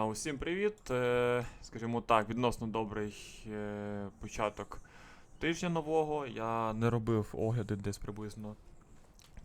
А, Усім привіт. Е, Скажімо так, відносно добрий е, початок тижня нового. Я не робив огляди десь приблизно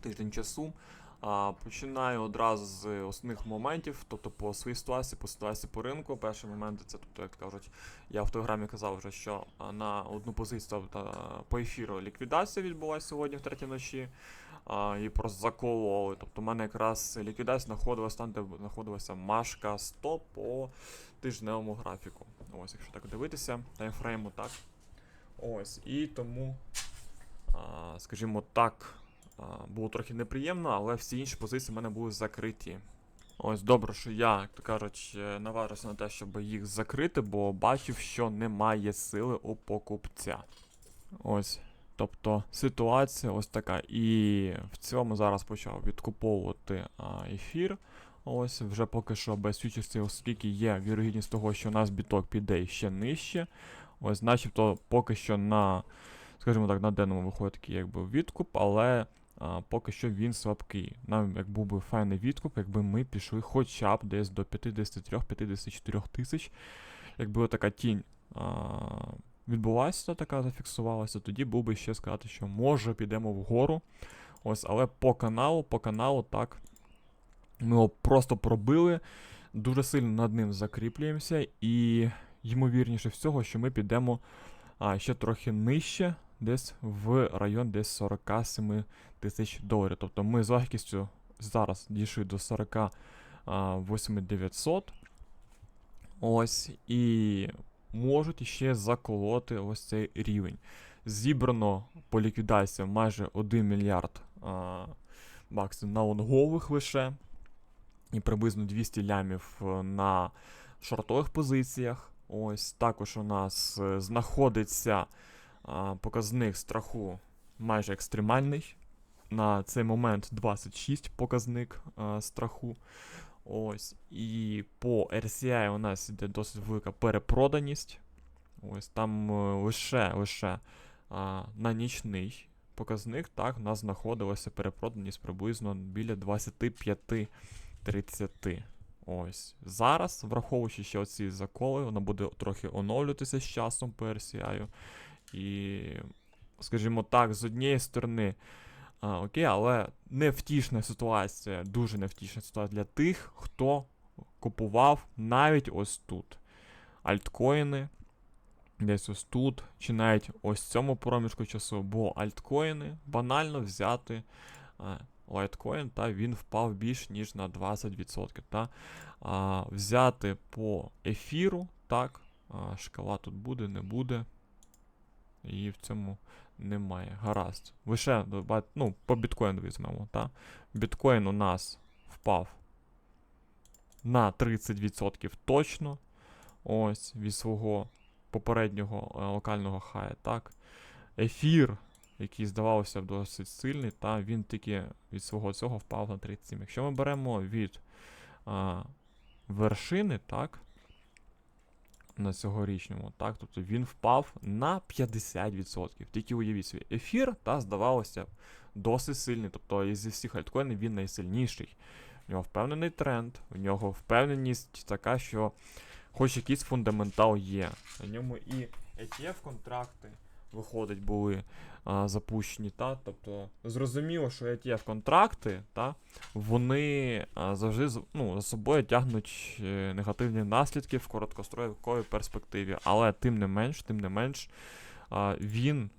тиждень часу. А, Починаю одразу з основних моментів, тобто по своїй ситуації, по ситуації по ринку. Перший момент це, тобто, як кажуть, я в телеграмі казав вже, що на одну позицію тобто, по ефіру ліквідація відбулася сьогодні в третій ночі. А, і просто закололи. Тобто, в мене якраз ліквідація знаходилася там, де знаходилася Машка 100 по тижневому графіку. Ось, якщо так дивитися, таймфрейму, так. Ось, і тому, а, скажімо так, було трохи неприємно, але всі інші позиції в мене були закриті. Ось добре, що я, як то кажуть, е, наважився на те, щоб їх закрити, бо бачив, що немає сили у покупця. Ось. Тобто ситуація ось така. І в цьому зараз почав відкуповувати ефір. Ось вже поки що без фьючерсів, оскільки є вірогідність того, що у нас біток піде ще нижче. Ось, начебто, поки що на, скажімо так, на денному виходить такий якби відкуп, але а, поки що він слабкий. Нам як був би файний відкуп, якби ми пішли хоча б десь до 53-54 тисяч. Якби така тінь. А, відбулася така, зафіксувалася, тоді був би ще сказати, що може підемо вгору. Ось, але по каналу, по каналу, так. Ми його просто пробили, дуже сильно над ним закріплюємося, і ймовірніше всього, що ми підемо а, ще трохи нижче, десь в район десь 47 тисяч доларів. Тобто ми з легкістю зараз дійшли до 48 900. Ось, і можуть іще заколоти ось цей рівень. Зібрано по ліквідації майже 1 мільярд а, баксів на лонгових лише, і приблизно 200 лямів е, на шортових позиціях. Ось також у нас е, знаходиться показник страху майже екстремальний. На цей момент 26 показник а, страху. Ось. І по RCI у нас йде досить велика перепроданість. Ось там е, лише лише а, на нічний показник, так, у нас знаходилася перепроданість приблизно біля 25-30. Ось. Зараз, враховуючи ще оці заколи, вона буде трохи оновлюватися з часом по RCI. І, скажімо так, з однієї сторони. А, окей, але невтішна ситуація, дуже невтішна ситуація для тих, хто купував навіть ось тут. Альткоїни, десь ось тут, чи навіть ось цьому проміжку часу, бо альткоїни банально взяти а, лайткоін, та він впав більш ніж на 20%. Та, а, взяти по ефіру, так, а, шкала тут буде, не буде. І в цьому немає. Гаразд. Лише ну, по біткоїну візьмемо. Та? Біткоін у нас впав на 30% точно. Ось від свого попереднього е, локального хая. так. Ефір, який здавався досить сильний, та він тільки від свого цього впав на 37. Якщо ми беремо від а, вершини, так, на цьогорічному, так, тобто він впав на 50%. Тільки уявіть свій ефір, та здавалося досить сильний. Тобто із всіх альткоїнів він найсильніший. У нього впевнений тренд, у нього впевненість така, що хоч якийсь фундаментал є. На ньому і ETF-контракти виходить, були а, запущені. Та? Тобто зрозуміло, що ETF-контракти, та, вони а, завжди ну, за собою тягнуть е, негативні наслідки в короткостроковій перспективі. Але тим не менш, тим не менш, а, він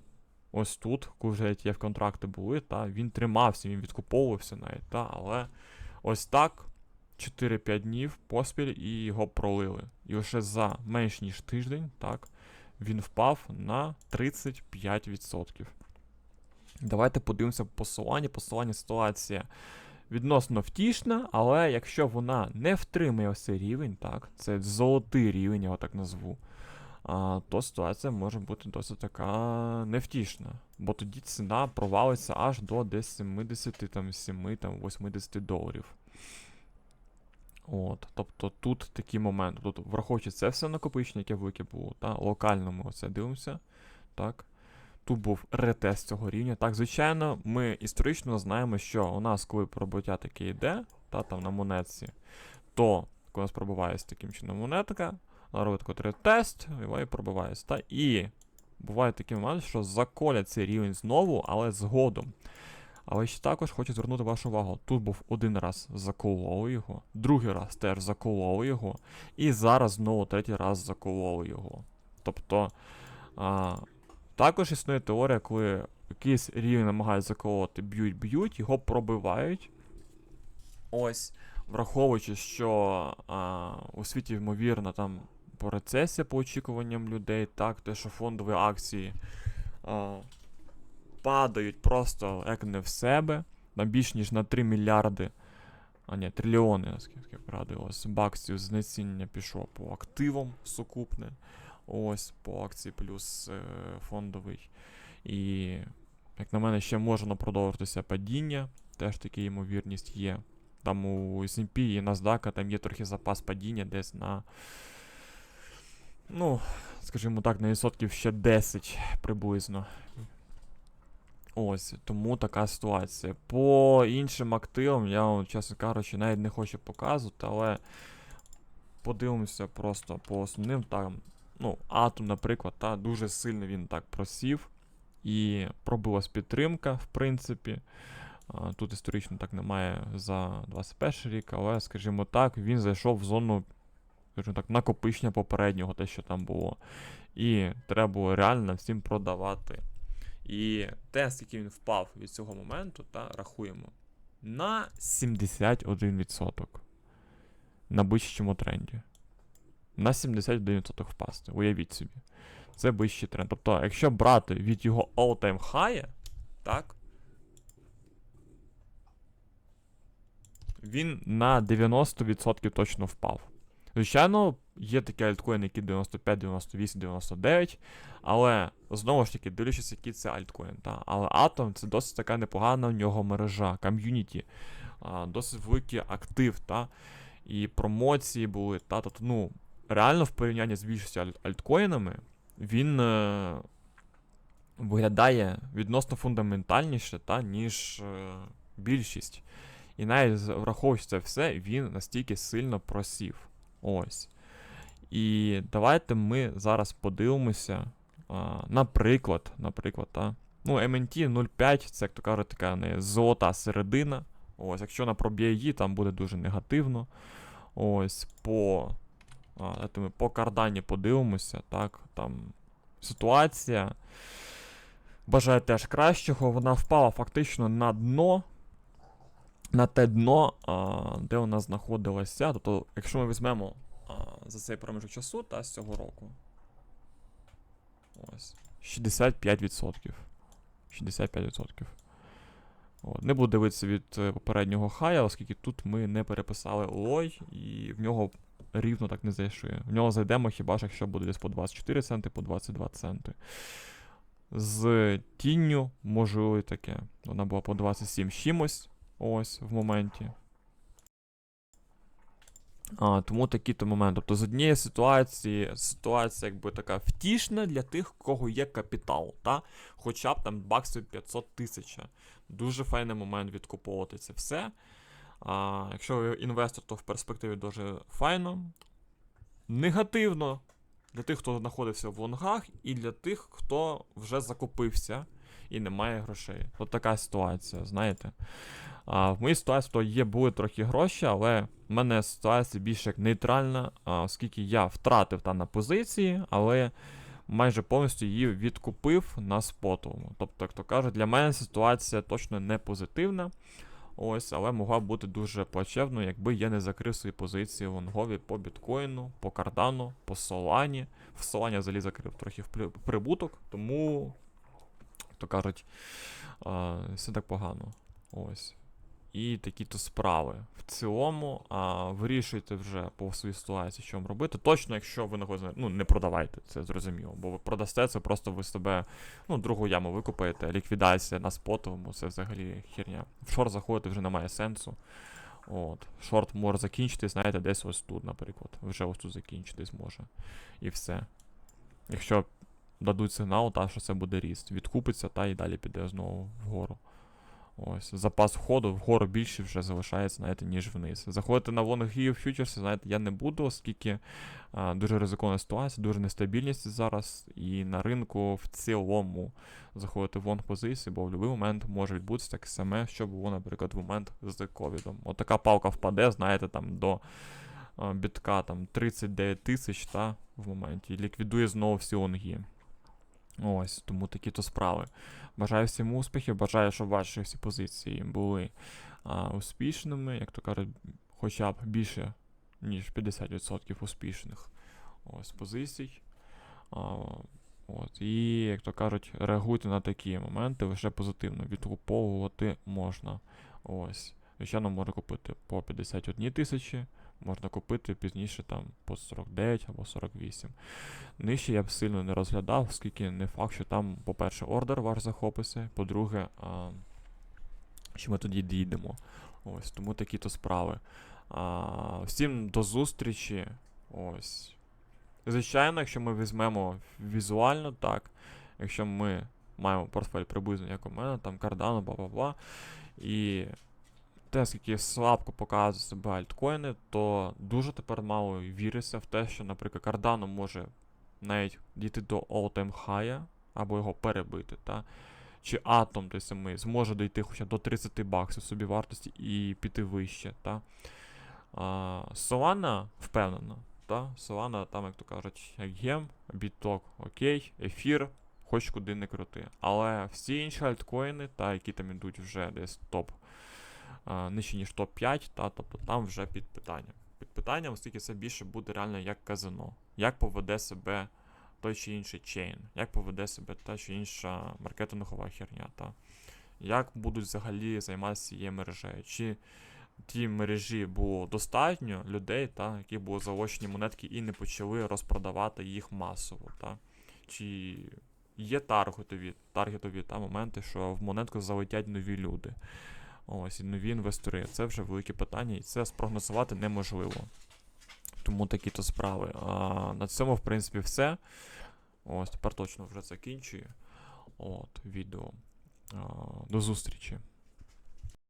ось тут, коли вже ETF-контракти були, та, він тримався, він відкуповувався навіть, та, але ось так. 4-5 днів поспіль і його пролили. І лише за менш ніж тиждень, так, він впав на 35%. Давайте подивимося посилання. Посилання ситуація відносно втішна, але якщо вона не втримає цей рівень, так, це золотий рівень, я його так назву, а, то ситуація може бути досить така невтішна. Бо тоді ціна провалиться аж до десь 77 там, 80 доларів. От, тобто тут такі моменти. Тут враховуючи це все накопичення, яке велике було, та, локально ми оце дивимося. Так. Тут був ретест цього рівня. Так, звичайно, ми історично знаємо, що у нас, коли пробиття таке йде, та там на монетці, то у нас пробивається таким чином монетка. Робить котрий тест, і пробивається. Та і буває такий момент, що заколять цей рівень знову, але згодом. Але ще також хочу звернути вашу увагу. Тут був один раз закололи його, другий раз теж закололи його, і зараз знову третій раз закололи його. Тобто а, також існує теорія, коли якийсь рівень намагають заколоти, б'ють, б'ють, його пробивають. Ось, враховуючи, що а, у світі, ймовірно, там по рецесія по очікуванням людей, так, те, що фондові акції а, падають просто як не в себе, на більш ніж на 3 мільярди, а ні, трильйони, наскільки пригадую, ось баксів знецінення пішло по активам сукупне. Ось по акції плюс е, фондовий. І, як на мене, ще можна продовжитися падіння. Теж така ймовірність є. Там у S&P і NASDAQ там є трохи запас падіння десь на. Ну, скажімо так, на відсотків ще 10 приблизно. Ось, тому така ситуація. По іншим активам, я чесно кажучи, навіть не хочу показувати, але подивимося просто по основним там. Ну, Атом, наприклад, та, дуже сильно він так просів. І пробилась підтримка, в принципі. Тут історично так немає за 21 рік, але, скажімо так, він зайшов в зону, скажімо так, накопичення попереднього, те, що там було. І треба було реально всім продавати. І те, скільки він впав від цього моменту, та рахуємо. На 71%. На вищому тренді. На 71% впасти. Уявіть собі. Це вищий тренд. Тобто, якщо брати від його all-time high, так. Він на 90% точно впав. Звичайно, є такі альткоїни, які 95, 98, 99. Але знову ж таки, дивлячись, який це альткоін. Та? Але Atom це досить така непогана в нього мережа, ком'юніті, досить великий актив. Та? І промоції були. Та? Тобто, ну, реально в порівнянні з більшістю аль- альткоїнами, він е, виглядає відносно фундаментальніше, та, ніж е, більшість. І навіть враховуючи це все, він настільки сильно просів. Ось. І давайте ми зараз подивимося. А, наприклад, наприклад, та, ну, MNT 0.5, це, як то кажуть, така не золота середина. Ось, якщо вона проб'є її, там буде дуже негативно. Ось, по. А, ми по кардані подивимося, так, там ситуація. Бажаю теж кращого. Вона впала фактично на дно. На те дно, а, де вона знаходилася. Тобто, якщо ми візьмемо за цей проміжок часу та з цього року. Ось. 65%. 65%. От. Не буду дивитися від е, попереднього хая, оскільки тут ми не переписали лой, і в нього рівно так не зайшли. В нього зайдемо хіба ж, якщо буде десь по 24 центи, по 22 центи. З тінню, можливо, і таке. Вона була по 27 з чимось. Ось в моменті. А, тому такий то момент. Тобто з однієї ситуації, ситуація якби така втішна для тих, у кого є капітал, та? хоча б там баксів 500 тисяч. Дуже файний момент відкуповувати це все. А, якщо ви інвестор, то в перспективі дуже файно. Негативно для тих, хто знаходився в лонгах, і для тих, хто вже закупився і не має грошей. От така ситуація, знаєте. А, в моїй ситуації то є були трохи гроші, але в мене ситуація більш як нейтральна, а, оскільки я втратив там на позиції, але майже повністю її відкупив на спотовому. Тобто, як то кажуть, для мене ситуація точно не позитивна. Ось, але могла бути дуже плачевною, якби я не закрив свої позиції в лонгові по біткоїну, по кардану, по солані. В солані я взагалі закрив трохи в прибуток, тому, як то кажуть, а, все так погано. Ось. І такі-то справи. В цілому, а, вирішуйте вже по своїй ситуації, що вам робити. Точно, якщо ви знаходите, ну не продавайте, це зрозуміло. Бо ви продасте, це просто ви себе, ну, другу яму викупаєте. Ліквідація на спотовому, це взагалі херня. В шорт заходити вже немає сенсу. От. Шорт може закінчитись, знаєте, десь ось тут, наприклад. Вже ось тут закінчитись може. І все. Якщо дадуть сигнал, та що це буде ріст. Відкупиться, та і далі піде знову вгору. Ось, запас входу вгору більше вже залишається, знаєте, ніж вниз. Заходити на лонгів фьючерси, знаєте, я не буду, оскільки а, дуже ризикована ситуація, дуже нестабільність зараз, і на ринку в цілому заходити в лонг позиції, бо в будь-який момент може відбутися таке саме, що було, наприклад, в момент з ковідом. От така палка впаде, знаєте, там до бітка там 39 тисяч, та, в моменті, ліквідує знову всі лонги. Ось, тому такі то справи. Бажаю всім успіхів, бажаю, щоб ваші всі позиції були а, успішними, як то кажуть, хоча б більше, ніж 50% успішних ось, позицій. А, от, і, як то кажуть, реагуйте на такі моменти лише позитивно. Відкуповувати можна. Ось. Звичайно, можна купити по 51 тисячі, можна купити пізніше там по 49 або 48. Нижче я б сильно не розглядав, оскільки не факт, що там, по-перше, ордер ваш захопиться, по-друге, а, що ми тоді дійдемо. Ось, тому такі то справи. А, всім до зустрічі. Ось. Звичайно, якщо ми візьмемо візуально, так. Якщо ми маємо портфель приблизно як у мене, там Cardano, бла-бла-бла. І те, скільки слабко показує себе альткоїни, то дуже тепер мало віриться в те, що, наприклад, Cardano може навіть дійти до all-time high, або його перебити, та? чи Atom той самий зможе дійти хоча до 30 баксів собі вартості і піти вище. Та? А, Solana впевнена. Та? Solana, там, як то кажуть, як гем, біток, окей, ефір, хоч куди не крути. Але всі інші альткоїни, та, які там ідуть вже десь топ нижче, ніж топ-5, та, тобто там вже під питанням. Під питанням, оскільки це більше буде реально як казино. Як поведе себе той чи інший чейн, як поведе себе та чи інша маркетингова херня, та як будуть взагалі займатися цією мережею. Чи тій мережі було достатньо людей, та, які були залочені монетки і не почали розпродавати їх масово. Та? Чи є таргетові, таргетові та, моменти, що в монетку залетять нові люди. Ось, і нові інвестори. Це вже велике питання, і це спрогнозувати неможливо. Тому такі то справи. А, на цьому, в принципі, все. Ось, тепер точно вже закінчую. От, відео. А, до зустрічі.